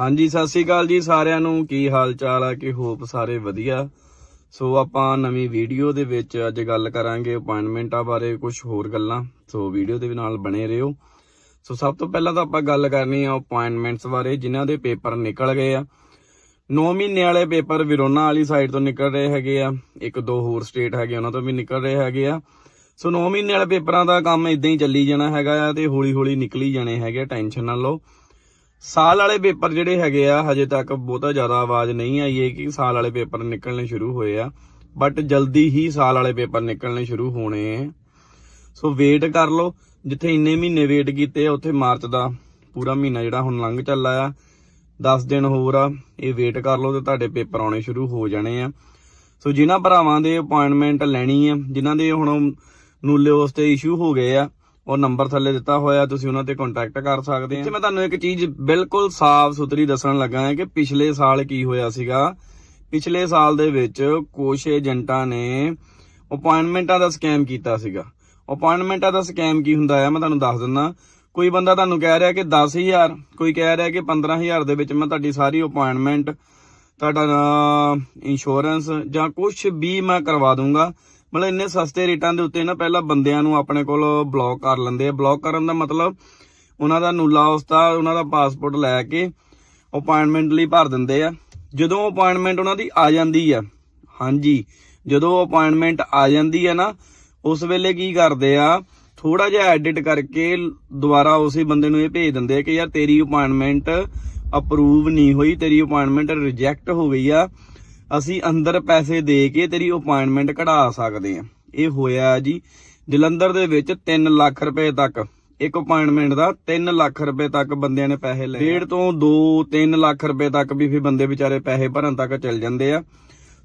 ਹਾਂਜੀ, ਸਤਿ ਸ੍ਰੀ ਅਕਾਲ ਜੀ ਸਾਰਿਆਂ ਨੂੰ। ਕੀ ਹਾਲ ਚਾਲ ਆ? ਕਿ ਹੋਪ ਸਾਰੇ ਵਧੀਆ? ਸੋ ਆਪਾਂ ਨਵੀਂ ਵੀਡੀਓ ਦੇ ਵਿੱਚ ਅੱਜ ਗੱਲ ਕਰਾਂਗੇ ਅਪਾਇੰਟਮੈਂਟਾਂ ਬਾਰੇ ਕੁਝ ਹੋਰ ਗੱਲਾਂ। ਸੋ ਵੀਡੀਓ ਦੇ ਨਾਲ ਬਣੇ ਰਹੋ। ਸੋ ਸਭ ਤੋਂ ਪਹਿਲਾਂ ਤਾਂ ਆਪਾਂ ਗੱਲ ਕਰਨੀ ਆ ਅਪਾਇੰਟਮੈਂਟਸ ਬਾਰੇ, ਜਿਨ੍ਹਾਂ ਦੇ ਪੇਪਰ ਨਿਕਲ ਗਏ ਆ। 9 ਮਹੀਨੇ ਵਾਲੇ ਪੇਪਰ ਵਿਰੋਨਾ ਵਾਲੀ ਸਾਈਡ ਤੋਂ ਨਿਕਲ ਰਹੇ ਹੈਗੇ ਆ। ਇੱਕ ਦੋ ਹੋਰ ਸਟੇਟ ਹੈਗੇ, ਉਹਨਾਂ ਤੋਂ ਵੀ ਨਿਕਲ ਰਹੇ ਹੈਗੇ ਆ। ਸੋ 9 ਮਹੀਨੇ ਵਾਲੇ ਪੇਪਰਾਂ ਦਾ ਕੰਮ ਇਦਾਂ ਹੀ ਚੱਲੀ ਜਾਣਾ ਹੈਗਾ ਆ ਤੇ ਹੌਲੀ ਹੌਲੀ ਨਿਕਲੀ ਜਾਣੇ ਹੈਗੇ ਟੈਨਸ਼ਨ ਨਾ ਲਓ। ਸਾਲ ਵਾਲੇ ਪੇਪਰ ਜਿਹੜੇ ਹੈਗੇ ਆ, ਹਜੇ ਤੱਕ ਬਹੁਤਾ ਜ਼ਿਆਦਾ ਆਵਾਜ਼ ਨਹੀਂ ਆਈ ਹੈ ਕਿ ਸਾਲ ਵਾਲੇ ਪੇਪਰ ਨਿਕਲਣੇ ਸ਼ੁਰੂ ਹੋਏ ਆ ਬਟ ਜਲਦੀ ਹੀ ਸਾਲ ਵਾਲੇ ਪੇਪਰ ਨਿਕਲਣੇ ਸ਼ੁਰੂ ਹੋਣੇ ਆ। ਸੋ ਵੇਟ ਕਰ ਲਓ, ਜਿੱਥੇ ਇੰਨੇ ਮਹੀਨੇ ਵੇਟ ਕੀਤੇ ਆ, ਉੱਥੇ ਮਾਰਚ ਦਾ ਪੂਰਾ ਮਹੀਨਾ ਜਿਹੜਾ ਹੁਣ ਲੰਘ ਚੱਲਾ ਆ। 10 ਦਿਨ ਹੋਰ ਆ, ਇਹ ਵੇਟ ਕਰ ਲਓ ਤੇ ਤੁਹਾਡੇ ਪੇਪਰ ਆਉਣੇ ਸ਼ੁਰੂ ਹੋ ਜਾਣੇ ਆ। ਸੋ ਜਿਨ੍ਹਾਂ ਭਰਾਵਾਂ ਦੇ ਅਪਾਇੰਟਮੈਂਟ ਲੈਣੀ ਆ, ਜਿਨ੍ਹਾਂ ਦੇ ਹੁਣ ਨੂਲੇ ਉਸ ਤੇ ਇਸ਼ੂ ਹੋ ਗਏ ਆ ਉਹ ਨੰਬਰ ਥੱਲੇ ਦਿੱਤਾ ਹੋਇਆ, ਤੁਸੀਂ ਉਹਨਾਂ ਤੇ ਕੰਟੈਕਟ ਕਰ ਸਕਦੇ ਆ। ਤੇ ਮੈਂ ਤੁਹਾਨੂੰ ਇੱਕ ਚੀਜ਼ ਬਿਲਕੁਲ ਸਾਫ਼ ਸੁਥਰੀ ਦੱਸਣ ਲੱਗਾ ਹਾਂ ਕਿ ਪਿਛਲੇ ਸਾਲ ਕੀ ਹੋਇਆ ਸੀਗਾ। ਪਿਛਲੇ ਸਾਲ ਦੇ ਵਿੱਚ ਕੁਝ ਏਜੰਟਾਂ ਨੇ ਅਪਾਇੰਟਮੈਂਟਾਂ ਦਾ ਸਕੈਮ ਕੀਤਾ ਸੀਗਾ। ਅਪਾਇੰਟਮੈਂਟਾਂ ਦਾ ਸਕੈਮ ਕੀ ਹੁੰਦਾ ਹੈ ਮੈਂ ਤੁਹਾਨੂੰ ਦੱਸ ਦਿੰਦਾ। ਕੋਈ ਬੰਦਾ ਤੁਹਾਨੂੰ ਕਹਿ ਰਿਹਾ ਕਿ 10000 ਕੋਈ ਕਹਿ ਰਿਹਾ ਕਿ 15000 ਦੇ ਵਿੱਚ ਮੈਂ ਤੁਹਾਡੀ ਸਾਰੀ ਅਪਾਇੰਟਮੈਂਟ, ਤੁਹਾਡਾ ਇੰਸ਼ੋਰੈਂਸ ਜਾਂ ਕੁਝ ਵੀ ਮੈਂ ਕਰਵਾ ਦੂੰਗਾ। ਮਤਲਬ ਇੰਨੇ ਸਸਤੇ ਰੇਟਾਂ ਦੇ ਉੱਤੇ ਨਾ ਪਹਿਲਾਂ ਬੰਦਿਆਂ ਨੂੰ ਆਪਣੇ ਕੋਲ ਬਲੌਕ ਕਰ ਲੈਂਦੇ ਆ। ਬਲੌਕ ਕਰਨ ਦਾ ਮਤਲਬ ਉਹਨਾਂ ਦਾ ਨੂਲਾ ਉਸਤਾ, ਉਹਨਾਂ ਦਾ ਪਾਸਪੋਰਟ ਲੈ ਕੇ ਅਪਾਇੰਟਮੈਂਟ ਲਈ ਭਰ ਦਿੰਦੇ ਆ। ਜਦੋਂ ਅਪਾਇੰਟਮੈਂਟ ਉਹਨਾਂ ਦੀ ਆ ਜਾਂਦੀ ਆ, ਹਾਂਜੀ, ਜਦੋਂ ਅਪਾਇੰਟਮੈਂਟ ਆ ਜਾਂਦੀ ਆ ਨਾ, ਉਸ ਵੇਲੇ ਕੀ ਕਰਦੇ ਆ ਥੋੜਾ ਜਿਹਾ ਐਡਿਟ ਕਰਕੇ ਦੁਬਾਰਾ ਉਸੇ ਬੰਦੇ ਨੂੰ ਇਹ ਭੇਜ ਦਿੰਦੇ ਆ ਕਿ ਯਾਰ ਤੇਰੀ ਅਪਾਇੰਟਮੈਂਟ ਅਪਰੂਵ ਨਹੀਂ ਹੋਈ, ਤੇਰੀ ਅਪਾਇੰਟਮੈਂਟ ਰਿਜੈਕਟ ਹੋ ਗਈ ਆ। ਅਸੀਂ ਅੰਦਰ ਪੈਸੇ ਦੇ ਕੇ ਤੇਰੀ ਅਪਾਇੰਟਮੈਂਟ ਕਢਾ ਸਕਦੇ ਆ ਇਹ ਹੋਇਆ ਜੀ ਜਲੰਧਰ ਦੇ ਵਿੱਚ 3 ਲੱਖ ਰੁਪਏ ਤੱਕ। ਇੱਕ ਅਪਾਇੰਟਮੈਂਟ ਦਾ 3 ਲੱਖ ਰੁਪਏ ਤੱਕ ਬੰਦਿਆਂ ਨੇ ਪੈਸੇ ਲਏ। ਡੇਢ ਤੋਂ 2 3 ਲੱਖ ਰੁਪਏ ਤੱਕ ਵੀ ਫਿਰ ਬੰਦੇ ਵਿਚਾਰੇ ਪੈਸੇ ਭਰਨ ਤੱਕ ਚੱਲ ਜਾਂਦੇ ਆ।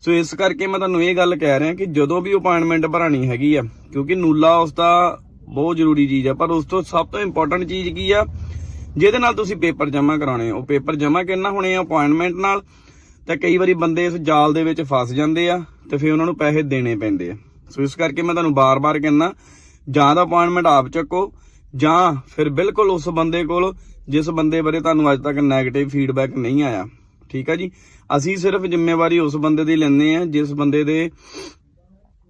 ਸੋ ਇਸ ਕਰਕੇ ਮੈਂ ਤੁਹਾਨੂੰ ਇਹ ਗੱਲ ਕਹਿ ਰਿਹਾ ਕਿ ਜਦੋਂ ਵੀ ਅਪਾਇੰਟਮੈਂਟ ਭਰਾਣੀ ਹੈਗੀ ਆ, ਕਿਉਂਕਿ ਨੂਲਾ ਉਸ ਦਾ ਬਹੁਤ ਜ਼ਰੂਰੀ ਚੀਜ਼ ਆ, ਪਰ ਉਸ ਤੋਂ ਸਭ ਤੋਂ ਇੰਪੋਰਟੈਂਟ ਚੀਜ਼ ਕੀ ਆ? ਜਿਹਦੇ ਨਾਲ ਤੁਸੀਂ ਪੇਪਰ ਜਮ੍ਹਾਂ ਕਰਾਉਣੇ ਆ। ਉਹ ਪੇਪਰ ਜਮ੍ਹਾਂ ਕਿੰਨਾ ਹੋਣੇ ਆ ਅਪਾਇੰਟਮੈਂਟ ਨਾਲ? ਤਾਂ ਕਈ ਵਾਰੀ ਬੰਦੇ ਇਸ ਜਾਲ ਦੇ ਵਿੱਚ ਫਸ ਜਾਂਦੇ ਆ ਤੇ ਫਿਰ ਉਹਨਾਂ ਨੂੰ ਪੈਸੇ ਦੇਣੇ ਪੈਂਦੇ ਆ। ਸੋ ਇਸ ਕਰਕੇ ਮੈਂ ਤੁਹਾਨੂੰ ਬਾਰ-ਬਾਰ ਕਹਿੰਦਾ, ਜਾਂ ਤਾਂ ਅਪਾਇੰਟਮੈਂਟ ਆਪ ਚੱਕੋ, ਜਾਂ ਫਿਰ ਬਿਲਕੁਲ ਉਸ ਬੰਦੇ ਕੋਲ ਜਿਸ ਬੰਦੇ ਬਾਰੇ ਤੁਹਾਨੂੰ ਅੱਜ ਤੱਕ 네ਗੇਟਿਵ ਫੀਡਬੈਕ ਨਹੀਂ ਆਇਆ। ਠੀਕ ਆ ਜੀ? ਅਸੀਂ ਸਿਰਫ ਜ਼ਿੰਮੇਵਾਰੀ ਉਸ ਬੰਦੇ ਦੀ ਲੈਂਦੇ ਆ, ਜਿਸ ਬੰਦੇ ਦੇ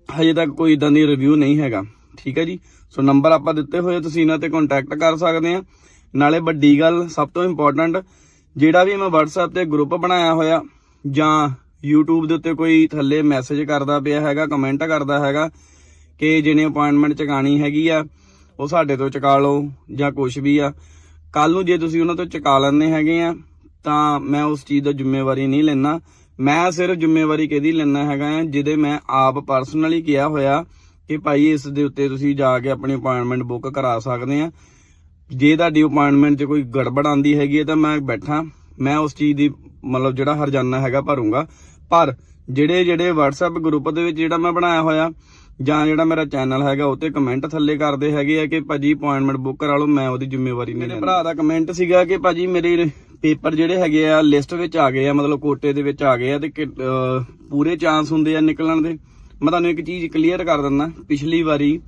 ਹਜੇ ਤੱਕ ਕੋਈ ਇਦਾਂ ਦੀ ਰਿਵਿਊ ਨਹੀਂ ਹੈਗਾ। ਠੀਕ ਹੈ ਜੀ? ਸੋ ਨੰਬਰ ਆਪਾਂ ਦਿੱਤੇ ਹੋਏ ਤੁਸੀਂ ਇਹਨਾਂ ਤੇ ਕੰਟੈਕਟ ਕਰ ਸਕਦੇ ਆ। ਨਾਲੇ ਵੱਡੀ ਗੱਲ, ਸਭ ਤੋਂ ਇੰਪੋਰਟੈਂਟ ਜਿਹੜਾ ਵੀ ਮੈਂ WhatsApp ਤੇ ਗਰੁੱਪ ਬਣਾਇਆ ਹੋਇਆ ਜਾਂ YouTube ਦੇ ਉੱਤੇ ਕੋਈ ਥੱਲੇ ਮੈਸੇਜ ਕਰਦਾ ਪਿਆ ਹੈਗਾ ਕਮੈਂਟ ਕਰਦਾ ਹੈਗਾ ਕਿ ਜਿਹਨੇ ਅਪਾਇੰਟਮੈਂਟ ਚਕਾਣੀ ਹੈਗੀ ਆ, ਉਹ ਸਾਡੇ ਤੋਂ ਚਕਾ ਲਓ ਜਾਂ ਕੁਝ ਵੀ ਆ। ਕੱਲ ਨੂੰ ਜੇ ਤੁਸੀਂ ਉਹਨਾਂ ਤੋਂ ਚਕਾ ਲੈਂਦੇ ਹੈਗੇ ਆ, ਤਾਂ ਮੈਂ ਉਸ ਚੀਜ਼ ਦਾ ਜ਼ਿੰਮੇਵਾਰੀ ਨਹੀਂ ਲੈਣਾ ਮੈਂ ਸਿਰਫ ਜ਼ਿੰਮੇਵਾਰੀ ਕਿਹਦੀ ਲੈਣਾ ਹੈਗਾ ਆ, ਜਿਹਦੇ ਮੈਂ ਆਪ ਪਰਸਨਲੀ ਕਿਹਾ ਹੋਇਆ ਕਿ ਭਾਈ ਇਸ ਦੇ ਉੱਤੇ ਤੁਸੀਂ ਜਾ ਕੇ ਆਪਣੀ ਅਪਾਇੰਟਮੈਂਟ ਬੁੱਕ ਕਰਾ ਸਕਦੇ ਆ। ਜੇ ਤੁਹਾਡੀ ਅਪਾਇੰਟਮੈਂਟ 'ਚ ਕੋਈ ਗੜਬੜ ਆਂਦੀ ਹੈਗੀ ਹੈ ਤਾਂ ਮੈਂ ਬੈਠਾ। ਮੈਂ ਉਸ ਚੀਜ਼ ਦੀ ਮਤਲਬ ਜਿਹੜਾ ਹਰਜਾਨਾ ਹੈਗਾ ਭਰੂੰਗਾ। ਪਰ ਜਿਹੜੇ ਜਿਹੜੇ WhatsApp ਗਰੁੱਪ ਦੇ ਵਿੱਚ ਜਿਹੜਾ ਮੈਂ ਬਣਾਇਆ ਹੋਇਆ ਜਾਂ ਜਿਹੜਾ ਮੇਰਾ ਚੈਨਲ ਹੈਗਾ ਉਹ ਤੇ ਕਮੈਂਟ ਥੱਲੇ ਕਰਦੇ ਹੈਗੇ ਆ ਕਿ ਭਾਜੀ ਅਪਾਇੰਟਮੈਂਟ ਬੁੱਕ ਕਰਾ ਲਓ ਮੈਂ ਉਹਦੀ ਜ਼ਿੰਮੇਵਾਰੀ ਨਹੀਂ ਲੈਂਦਾ। ਭਰਾ ਦਾ ਕਮੈਂਟ ਸੀਗਾ ਕਿ ਭਾਜੀ ਮੇਰੇ ਪੇਪਰ ਜਿਹੜੇ ਹੈਗੇ ਆ ਲਿਸਟ ਵਿੱਚ ਆ ਗਏ ਆ ਮਤਲਬ ਕੋਟੇ ਦੇ ਵਿੱਚ ਆ ਗਏ ਆ ਤੇ ਪੂਰੇ ਚਾਂਸ ਹੁੰਦੇ ਆ ਨਿਕਲਣ ਦੇ। ਮੈਂ ਤੁਹਾਨੂੰ ਇੱਕ ਚੀਜ਼ ਕਲੀਅਰ ਕਰ ਦਿੰਦਾ ਪਿਛਲੀ ਵਾਰੀ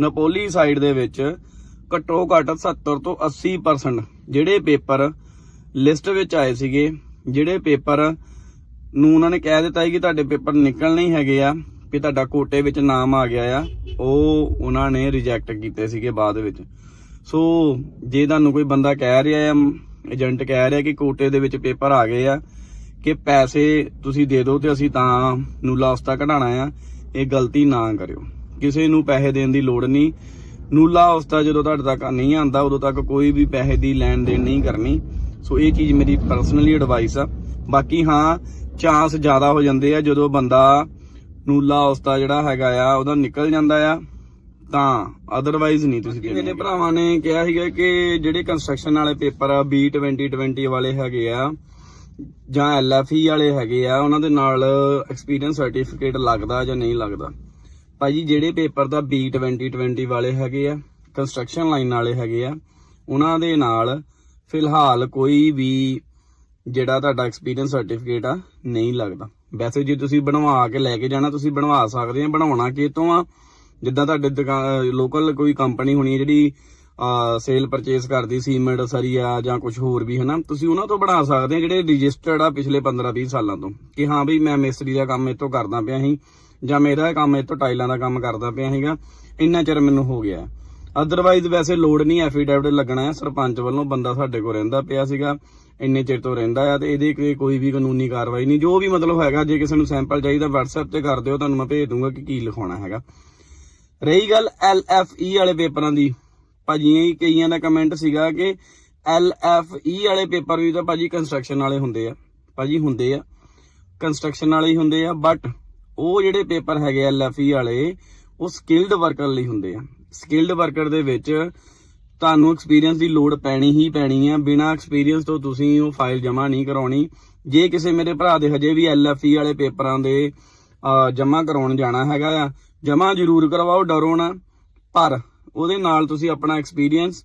ਨਪੋਲੀ ਸਾਈਡ ਦੇ ਵਿੱਚ ਘੱਟੋ ਘੱਟ 70 ਤੋਂ 80% ਜਿਹੜੇ ਪੇਪਰ ਲਿਸਟ ਵਿੱਚ ਆਏ ਸੀਗੇ, ਜਿਹੜੇ ਪੇਪਰ ਨੂੰ ਉਹਨਾਂ ਨੇ ਕਹਿ ਦਿੱਤਾ ਸੀ ਕਿ ਤੁਹਾਡੇ ਪੇਪਰ ਨਿਕਲਣੇ ਹੀ ਹੈਗੇ ਆ ਵੀ ਤੁਹਾਡਾ ਕੋਟੇ ਵਿੱਚ ਨਾਮ ਆ ਗਿਆ ਆ, ਉਹ ਉਹਨਾਂ ਨੇ ਰਿਜੈਕਟ ਕੀਤੇ ਸੀਗੇ ਬਾਅਦ ਵਿੱਚ। ਸੋ ਜੇ ਤੁਹਾਨੂੰ ਕੋਈ ਬੰਦਾ ਕਹਿ ਰਿਹਾ ਆ ਏਜੰਟ ਕਹਿ ਰਿਹਾ ਕਿ ਕੋਟੇ ਦੇ ਵਿੱਚ ਪੇਪਰ ਆ ਗਏ ਆ, ਕਿ ਪੈਸੇ ਤੁਸੀਂ ਦੇ ਦਿਓ ਤੇ ਅਸੀਂ ਤਾਂ ਨੂਲਾ ਉਸਤਾ ਕਢਾਣਾ ਆ, ਇਹ ਗਲਤੀ ਨਾ ਕਰਿਓ। ਕਿਸੇ ਨੂੰ ਪੈਸੇ ਦੇਣ ਦੀ ਲੋੜ ਨਹੀਂ। ਨੂਲਾ ਉਸਤਾ ਜਦੋਂ ਤੁਹਾਡੇ ਤੱਕ ਨਹੀਂ ਆਂਦਾ ਉਦੋਂ ਤੱਕ ਕੋਈ ਵੀ ਪੈਸੇ ਦੀ ਲੈਣ ਦੇਣ ਨਹੀਂ ਕਰਨੀ। ਸੋ ਇਹ ਚੀਜ਼ ਮੇਰੀ ਪਰਸਨਲੀ ਐਡਵਾਈਸ ਆ। ਬਾਕੀ ਹਾਂ ਚਾਂਸ ਜ਼ਿਆਦਾ ਹੋ ਜਾਂਦੇ ਆ ਜਦੋਂ ਬੰਦਾ ਨੂਲਾ ਉਸਤਾ ਜਿਹੜਾ ਹੈਗਾ ਆ ਉਹਦਾ ਨਿਕਲ ਜਾਂਦਾ ਆ। ਤਾਂ ਅਦਰਵਾਈਜ਼ ਨਹੀਂ ਤੁਸੀਂ ਦੇਣੇ ਮੇਰੇ ਭਰਾਵਾਂ ਨੇ ਕਿਹਾ ਸੀਗਾ ਕਿ ਜਿਹੜੇ ਕੰਸਟਰਕਸ਼ਨ ਵਾਲੇ ਪੇਪਰ ਆ B 2020 ਵਾਲੇ ਹੈਗੇ ਆ ਜਾਂ LFE ਵਾਲੇ ਹੈਗੇ ਆ ਉਹਨਾਂ ਦੇ ਨਾਲ ਐਕਸਪੀਰੀਅੰਸ ਸਰਟੀਫਿਕੇਟ ਲੱਗਦਾ ਜਾਂ ਨਹੀਂ ਲੱਗਦਾ। ਭਾਜੀ ਜਿਹੜੇ ਪੇਪਰ ਦਾ B 2020 ਵਾਲੇ ਹੈਗੇ ਆ ਕੰਸਟਰਕਸ਼ਨ ਲਾਈਨ ਵਾਲੇ ਹੈਗੇ ਆ ਉਹਨਾਂ ਦੇ ਨਾਲ ਫਿਲਹਾਲ ਕੋਈ ਵੀ ਜਿਹੜਾ ਤੁਹਾਡਾ ਐਕਸਪੀਰੀਅੰਸ ਸਰਟੀਫਿਕੇਟ ਆ, ਨਹੀਂ ਲੱਗਦਾ। ਵੈਸੇ ਜੇ ਤੁਸੀਂ ਬਣਵਾ ਕੇ ਲੈ ਕੇ ਜਾਣਾ, ਤੁਸੀਂ ਬਣਵਾ ਸਕਦੇ ਆ, ਬਣਾਉਣਾ ਕਿਤੋਂ ਆ? ਜਿੱਦਾਂ ਤੁਹਾਡੇ ਲੋਕਲ ਕੋਈ ਕੰਪਨੀ ਹੋਣੀ ਹੈ ਜਿਹੜੀ ਸੇਲ ਪਰਚੇਸ ਕਰਦੀ, ਸੀਮੈਂਟ, ਸਰੀਆ ਜਾਂ ਕੁਝ ਹੋਰ ਵੀ, ਹਨਾ? ਤੁਸੀਂ ਉਹਨਾਂ ਤੋਂ ਬਣਾ ਸਕਦੇ ਆ, ਜਿਹੜੇ ਰਜਿਸਟਰਡ ਆ ਪਿਛਲੇ 15 20 ਸਾਲਾਂ ਤੋਂ। ਕਿ ਹਾਂ ਬਈ ਮੈਂ ਮਿਸਤਰੀ ਦਾ ਕੰਮ ਇਤੋਂ ਕਰਦਾ ਪਿਆ ਸੀ ਜਾਂ ਮੇਰਾ ਕੰਮ ਇਤੋਂ ਟਾਈਲਾਂ ਦਾ ਕੰਮ ਕਰਦਾ ਪਿਆ ਸੀਗਾ। ਇੰਨਾ ਚਿਰ ਮੈਨੂੰ ਹੋ ਗਿਆ। ਅਦਰਵਾਈਜ਼ ਵੈਸੇ ਲੋਡ ਨਹੀਂ ਐਫੀਡੈਵਿਟ ਲੱਗਣਾ ਹੈ। ਸਰਪੰਚ ਵੱਲੋਂ ਬੰਦਾ ਸਾਡੇ ਕੋਲ ਰਹਿੰਦਾ ਪਿਆ ਸੀਗਾ, ਇੰਨੇ ਚਿਰ ਤੋਂ ਰਹਿੰਦਾ ਆ, ਤੇ ਇਹਦੇ ਕੋਈ ਕੋਈ ਵੀ ਕਾਨੂੰਨੀ ਕਾਰਵਾਈ ਨਹੀਂ। ਜੋ ਵੀ ਮਤਲਬ ਹੈਗਾ, ਜੇ ਕਿਸੇ ਨੂੰ ਸੈਂਪਲ ਚਾਹੀਦਾ, WhatsApp ਤੇ ਕਰ ਦਿਓ, ਤੁਹਾਨੂੰ ਮੈਂ ਭੇਜ ਦੂੰਗਾ ਕਿ ਕੀ ਲਿਖਾਉਣਾ ਹੈਗਾ। ਰਹੀ ਗੱਲ LFE ਵਾਲੇ ਪੇਪਰਾਂ ਦੀ। ਭਾਜੀ ਕਈਆਂ ਦਾ ਕਮੈਂਟ ਸੀਗਾ ਕਿ LFE ਵਾਲੇ ਪੇਪਰ ਵੀ ਤਾਂ ਭਾਜੀ ਕੰਸਟਰਕਸ਼ਨ ਵਾਲੇ ਹੁੰਦੇ ਆ। ਭਾਜੀ, ਹੁੰਦੇ ਆ। ਕੰਸਟਰਕਸ਼ਨ ਵਾਲੇ ਹੀ ਹੁੰਦੇ ਆ ਬਟ ਉਹ ਜਿਹੜੇ ਪੇਪਰ ਹੈਗੇ ਆ LFE ਵਾਲੇ, ਉਹ ਸਕਿਲਡ ਵਰਕਰ ਲਈ ਹੁੰਦੇ ਆ। ਸਕਿਲਡ ਵਰਕਰ ਦੇ ਵਿੱਚ ਤੁਹਾਨੂੰ ਐਕਸਪੀਰੀਅੰਸ ਦੀ ਲੋੜ ਪੈਣੀ ਹੀ ਪੈਣੀ ਹੈ ਬਿਨਾ ਐਕਸਪੀਰੀਅੰਸ ਤੋਂ ਤੁਸੀਂ ਉਹ ਫਾਈਲ ਜਮ੍ਹਾਂ ਨਹੀਂ ਕਰਾਉਣੀ। ਜੇ ਕਿਸੇ ਮੇਰੇ ਭਰਾ ਦੇ ਹਜੇ ਵੀ LFE ਵਾਲੇ ਪੇਪਰਾਂ ਦੇ ਜਮ੍ਹਾਂ ਕਰਾਉਣ ਜਾਣਾ ਹੈਗਾ ਆ, ਜਮ੍ਹਾਂ ਜ਼ਰੂਰ ਕਰਵਾਓ, ਡਰੋ ਨਾ। ਪਰ ਉਹਦੇ ਨਾਲ ਤੁਸੀਂ ਆਪਣਾ ਐਕਸਪੀਰੀਅੰਸ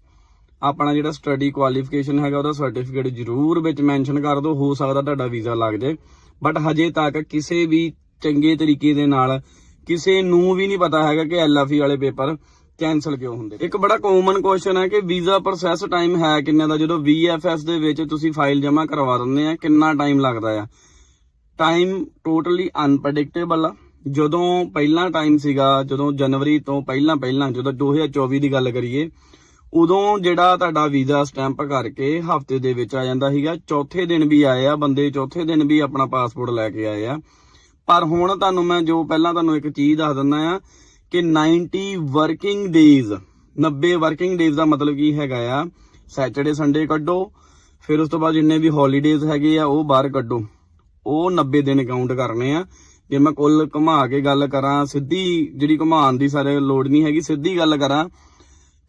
ਆਪਣਾ ਜਿਹੜਾ ਸਟੱਡੀ ਕੁਆਲੀਫਿਕੇਸ਼ਨ ਹੈਗਾ, ਉਹਦਾ ਸਰਟੀਫਿਕੇਟ ਜ਼ਰੂਰ ਵਿੱਚ ਮੈਂਸ਼ਨ ਕਰ ਦਿਓ। ਹੋ ਸਕਦਾ ਤੁਹਾਡਾ ਵੀਜ਼ਾ ਲੱਗ ਜਾਏ ਬਟ ਹਜੇ ਤੱਕ ਕਿਸੇ ਵੀ ਚੰਗੇ ਤਰੀਕੇ ਦੇ ਨਾਲ ਕਿਸੇ ਨੂੰ ਵੀ ਨਹੀਂ ਪਤਾ ਹੈਗਾ ਕਿ ਐਲਐਫਈ ਵਾਲੇ ਪੇਪਰ ਕੈਨਸਲ ਕਿਉਂ ਹੁੰਦੇ? ਇੱਕ ਬੜਾ ਕਾਮਨ ਕੁਐਸਚਨ ਹੈ ਕਿ ਵੀਜ਼ਾ ਪ੍ਰੋਸੈਸ ਟਾਈਮ ਹੈ ਕਿੰਨਾ ਦਾ? ਜਦੋਂ VFS ਦੇ ਵਿੱਚ ਤੁਸੀਂ ਫਾਈਲ ਜਮ੍ਹਾਂ ਕਰਵਾ ਦਿੰਦੇ ਆ, ਕਿੰਨਾ ਟਾਈਮ ਲੱਗਦਾ ਆ? ਟਾਈਮ ਟੋਟਲੀ ਅਨਪ੍ਰੈਡਿਕਟੇਬਲ ਆ। ਜਦੋਂ ਪਹਿਲਾਂ ਟਾਈਮ ਸੀਗਾ, ਜਦੋਂ ਜਨਵਰੀ ਤੋਂ ਪਹਿਲਾਂ ਪਹਿਲਾਂ, ਜਦੋਂ 2024 ਦੀ ਗੱਲ ਕਰੀਏ, ਉਦੋਂ ਜਿਹੜਾ ਤੁਹਾਡਾ ਵੀਜ਼ਾ ਸਟੈਂਪ ਕਰਕੇ ਹਫ਼ਤੇ ਦੇ ਵਿੱਚ ਆ ਜਾਂਦਾ ਸੀਗਾ। ਚੌਥੇ ਦਿਨ ਵੀ ਆਏ ਆ ਬੰਦੇ, ਚੌਥੇ ਦਿਨ ਵੀ ਆਪਣਾ ਪਾਸਪੋਰਟ ਲੈ ਕੇ ਆਏ ਆ। ਪਰ ਹੁਣ ਤੁਹਾਨੂੰ ਮੈਂ ਜੋ ਪਹਿਲਾਂ ਤੁਹਾਨੂੰ ਇੱਕ ਚੀਜ਼ ਦੱਸ ਦਿੰਦਾ ਆ ਕਿ 90 ਵਰਕਿੰਗ ਡੇਜ਼ 90 ਵਰਕਿੰਗ ਡੇਜ਼ ਦਾ ਮਤਲਬ ਕੀ ਹੈਗਾ ਆ ਸੈਟਰਡੇ ਸੰਡੇ ਕੱਢੋ, ਫਿਰ ਉਸ ਤੋਂ ਬਾਅਦ ਜਿੰਨੇ ਵੀ ਹੌਲੀਡੇਜ਼ ਹੈਗੇ ਆ, ਉਹ ਬਾਹਰ ਕੱਢੋ। ਉਹ 90 ਦਿਨ ਕਾਊਂਟ ਕਰਨੇ ਆ। ਜੇ ਮੈਂ ਕੁੱਲ ਘੁਮਾ ਕੇ ਗੱਲ ਕਰਾਂ, ਸਿੱਧੀ ਜਿਹੜੀ ਘੁਮਾਉਣ ਦੀ ਸਾਰੇ ਲੋੜ ਨਹੀਂ ਹੈਗੀ, ਸਿੱਧੀ ਗੱਲ ਕਰਾਂ,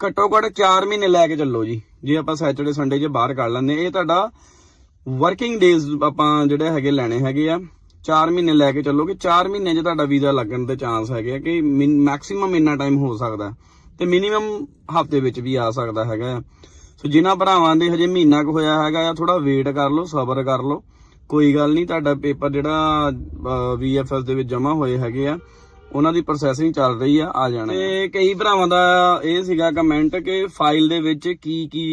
ਘੱਟੋ ਘੱਟ 4 ਮਹੀਨੇ ਲੈ ਕੇ ਚੱਲੋ ਜੀ। ਜੇ ਆਪਾਂ ਸੈਟਰਡੇ ਸੰਡੇ 'ਚ ਬਾਹਰ ਕੱਢ ਲੈਂਦੇ, ਇਹ ਤੁਹਾਡਾ ਵਰਕਿੰਗ ਡੇਜ਼ ਆਪਾਂ ਜਿਹੜੇ ਹੈਗੇ ਲੈਣੇ ਹੈਗੇ ਆ। 4 ਮਹੀਨੇ ਲੈ ਕੇ ਚੱਲੋ ਕਿ 4 ਮਹੀਨੇ 'ਚ ਤੁਹਾਡਾ ਵੀਜ਼ਾ ਲੱਗਣ ਦੇ ਚਾਂਸ ਹੈਗੇ ਆ ਕਿ ਮੈਕਸਿਮਮ ਇੰਨਾ ਟਾਈਮ ਹੋ ਸਕਦਾ ਤੇ ਮਿਨੀਮਮ ਹਫ਼ਤੇ ਵਿੱਚ ਵੀ ਆ ਸਕਦਾ ਹੈਗਾ ਆ। ਸੋ ਜਿਨ੍ਹਾਂ ਭਰਾਵਾਂ ਦੇ ਹਜੇ ਮਹੀਨਾ ਕੁ ਹੋਇਆ ਹੈਗਾ ਆ ਥੋੜਾ ਵੇਟ ਕਰ ਲਓ, ਸਬਰ ਕਰ ਲਓ। ਕੋਈ ਗੱਲ ਨਹੀਂ, ਤੁਹਾਡਾ ਪੇਪਰ ਜਿਹੜਾ VFS ਦੇ ਵਿੱਚ ਜਮ੍ਹਾਂ ਹੋਏ ਹੈਗੇ ਆ, ਉਹਨਾਂ ਦੀ ਪ੍ਰੋਸੈਸਿੰਗ ਚੱਲ ਰਹੀ ਆ ਆ ਜਾਣਾ ਤੇ ਕਈ ਭਰਾਵਾਂ ਦਾ ਇਹ ਸੀਗਾ ਕਮੈਂਟ ਕਿ ਫਾਈਲ ਦੇ ਵਿੱਚ ਕੀ ਕੀ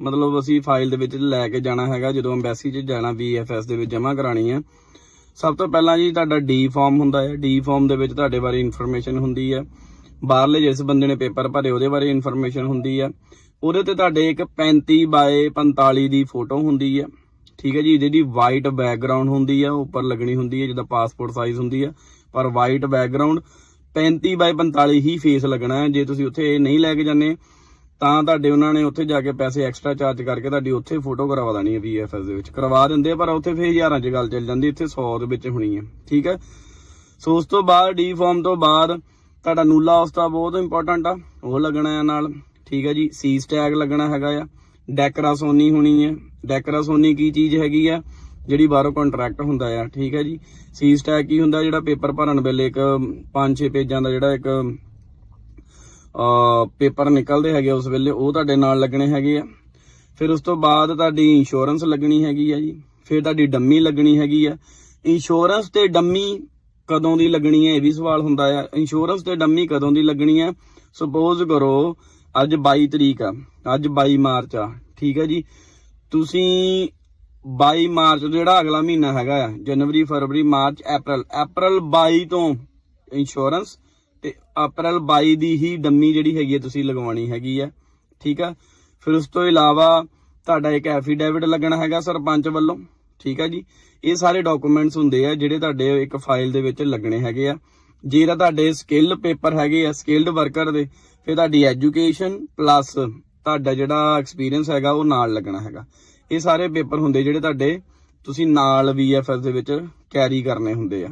ਮਤਲਬ ਅਸੀਂ ਫਾਈਲ ਦੇ ਵਿੱਚ ਲੈ ਕੇ ਜਾਣਾ ਹੈਗਾ, ਜਦੋਂ ਐਮਬੈਸੀ 'ਚ ਜਾਣਾ VFS ਦੇ ਵਿੱਚ ਜਮ੍ਹਾਂ ਕਰਾਣੀ ਆ। ਸਭ ਤੋਂ ਪਹਿਲਾਂ ਜੀ ਤੁਹਾਡਾ ਡੀ ਫਾਰਮ ਹੁੰਦਾ ਹੈ। ਡੀ ਫਾਰਮ ਦੇ ਵਿੱਚ ਤੁਹਾਡੇ ਬਾਰੇ ਇਨਫੋਰਮੇਸ਼ਨ ਹੁੰਦੀ ਹੈ। ਬਾਹਰਲੇ ਜਿਸ ਬੰਦੇ ਨੇ ਪੇਪਰ ਭਰੇ ਉਹਦੇ ਬਾਰੇ ਇਨਫੋਰਮੇਸ਼ਨ ਹੁੰਦੀ ਹੈ। ਉਹਦੇ ਤੇ ਤੁਹਾਡੇ ਇੱਕ 35 ਬਾਏ 45 ਦੀ ਫੋਟੋ ਹੁੰਦੀ ਹੈ। ਠੀਕ ਹੈ ਜੀ ਜਿਹਦੀ ਵਾਈਟ ਬੈਕਗ੍ਰਾਉਂਡ ਹੁੰਦੀ ਹੈ। ਉੱਪਰ ਲੱਗਣੀ ਹੁੰਦੀ ਹੈ, ਜਿੱਦਾਂ ਪਾਸਪੋਰਟ ਸਾਈਜ਼ ਹੁੰਦੀ ਹੈ। ਪਰ ਵਾਈਟ ਬੈਕਗ੍ਰਾਉਂਡ 35 ਬਾਏ 45 ਹੀ ਫੇਸ ਲੱਗਣਾ ਹੈ। ਜੇ ਤੁਸੀਂ ਉੱਥੇ ਇਹ ਨਹੀਂ ਲੈ ਕੇ ਜਾਂਦੇ ਤਾਂ ਤੁਹਾਡੇ ਉਹਨਾਂ ਨੇ ਉੱਥੇ ਜਾ ਕੇ ਪੈਸੇ ਐਕਸਟਰਾ ਚਾਰਜ ਕਰਕੇ ਤੁਹਾਡੀ ਉੱਥੇ ਫੋਟੋ ਕਰਵਾ ਦੇਣੀ ਹੈ VFS ਦੇ ਵਿੱਚ। ਕਰਵਾ ਦਿੰਦੇ ਆ, ਪਰ ਉੱਥੇ ਫੇਰ ਹਜ਼ਾਰਾਂ 'ਚ ਗੱਲ ਚੱਲ ਜਾਂਦੀ ਇੱਥੇ 100 ਦੇ ਵਿੱਚ ਹੋਣੀ ਹੈ। ਠੀਕ ਹੈ? ਸੋ ਉਸ ਤੋਂ ਬਾਅਦ ਡੀ ਫਾਰਮ ਤੋਂ ਬਾਅਦ ਤੁਹਾਡਾ ਨੂਲਾ ਉਸਤਾ ਬਹੁਤ ਇੰਪੋਰਟੈਂਟ ਆ ਉਹ ਲੱਗਣਾ ਹੈ ਨਾਲ। ਠੀਕ ਹੈ ਜੀ? ਸੀ ਸਟੈਗ ਲੱਗਣਾ ਹੈਗਾ ਆ। ਡੈਕਰਾਸੋਨੀ ਹੋਣੀ ਹੈ। ਡੈਕਰਾਸੋਨੀ ਕੀ ਚੀਜ਼ ਹੈਗੀ ਆ? ਜਿਹੜੀ ਬਾਹਰੋਂ ਕੰਟਰੈਕਟ ਹੁੰਦਾ ਆ। ਠੀਕ ਹੈ ਜੀ? ਸੀ ਸਟੈਗ ਕੀ ਹੁੰਦਾ ਜਿਹੜਾ ਪੇਪਰ ਭਰਨ ਵੇਲੇ ਇੱਕ 5-6 ਪੇਜਾਂ ਦਾ ਜਿਹੜਾ ਇੱਕ ਪੇਪਰ ਨਿਕਲਦੇ ਹੈਗੇ ਉਸ ਵੇਲੇ, ਉਹ ਤੁਹਾਡੇ ਨਾਲ ਲੱਗਣੇ ਹੈਗੇ ਆ। ਫਿਰ ਉਸ ਤੋਂ ਬਾਅਦ ਤੁਹਾਡੀ ਇੰਸ਼ੋਰੈਂਸ ਲੱਗਣੀ ਹੈਗੀ ਆ ਜੀ। ਫਿਰ ਤੁਹਾਡੀ ਡੰਮੀ ਲੱਗਣੀ ਹੈਗੀ ਆ। ਇੰਸ਼ੋਰੈਂਸ ਤੇ ਡੰਮੀ ਕਦੋਂ ਦੀ ਲੱਗਣੀ ਹੈ ਇਹ ਵੀ ਸਵਾਲ ਹੁੰਦਾ ਆ। ਇੰਸ਼ੋਰੈਂਸ ਤੇ ਡੰਮੀ ਕਦੋਂ ਦੀ ਲੱਗਣੀ ਹੈ ਸਪੋਜ਼ ਕਰੋ, ਅੱਜ 22 ਤਰੀਕ ਆ। ਅੱਜ 22 ਮਾਰਚ ਆ। ਠੀਕ ਹੈ ਜੀ। ਤੁਸੀਂ 22 ਮਾਰਚ ਜਿਹੜਾ ਅਗਲਾ ਮਹੀਨਾ ਹੈਗਾ ਆ, ਜਨਵਰੀ, ਫਰਵਰੀ, ਮਾਰਚ ਅਪ੍ਰੈਲ ਅਪ੍ਰੈਲ 22 ਤੋਂ ਇੰਸ਼ੋਰੈਂਸ ਤੇ ਅਪ੍ਰੈਲ 22 ਦੀ ਹੀ ਡੰਮੀ ਜਿਹੜੀ ਹੈਗੀ ਹੈ ਤੁਸੀਂ ਲਗਵਾਉਣੀ ਹੈਗੀ ਆ, ਠੀਕ ਆ? ਫਿਰ ਉਸ ਤੋਂ ਇਲਾਵਾ ਤੁਹਾਡਾ ਇੱਕ ਐਫੀਡੇਵਿਟ ਲੱਗਣਾ ਹੈਗਾ ਸਰਪੰਚ ਵੱਲੋਂ, ਠੀਕ ਆ ਜੀ? ਇਹ ਸਾਰੇ ਡਾਕੂਮੈਂਟਸ ਹੁੰਦੇ ਆ ਜਿਹੜੇ ਤੁਹਾਡੇ ਇੱਕ ਫਾਈਲ ਦੇ ਵਿੱਚ ਲੱਗਣੇ ਹੈਗੇ ਆ। ਜੇ ਤਾਂ ਤੁਹਾਡੇ ਸਕਿੱਲ ਪੇਪਰ ਹੈਗੇ ਆ ਸਕਿਲਡ ਵਰਕਰ ਦੇ, ਫਿਰ ਤੁਹਾਡੀ ਐਜੂਕੇਸ਼ਨ ਪਲੱਸ ਤੁਹਾਡਾ ਜਿਹੜਾ ਐਕਸਪੀਰੀਅੰਸ ਹੈਗਾ ਉਹ ਨਾਲ ਲੱਗਣਾ ਹੈਗਾ। ਇਹ ਸਾਰੇ ਪੇਪਰ ਹੁੰਦੇ ਜਿਹੜੇ ਤੁਹਾਡੇ ਤੁਸੀਂ ਨਾਲ VFS ਦੇ ਵਿੱਚ ਕੈਰੀ ਕਰਨੇ ਹੁੰਦੇ ਆ।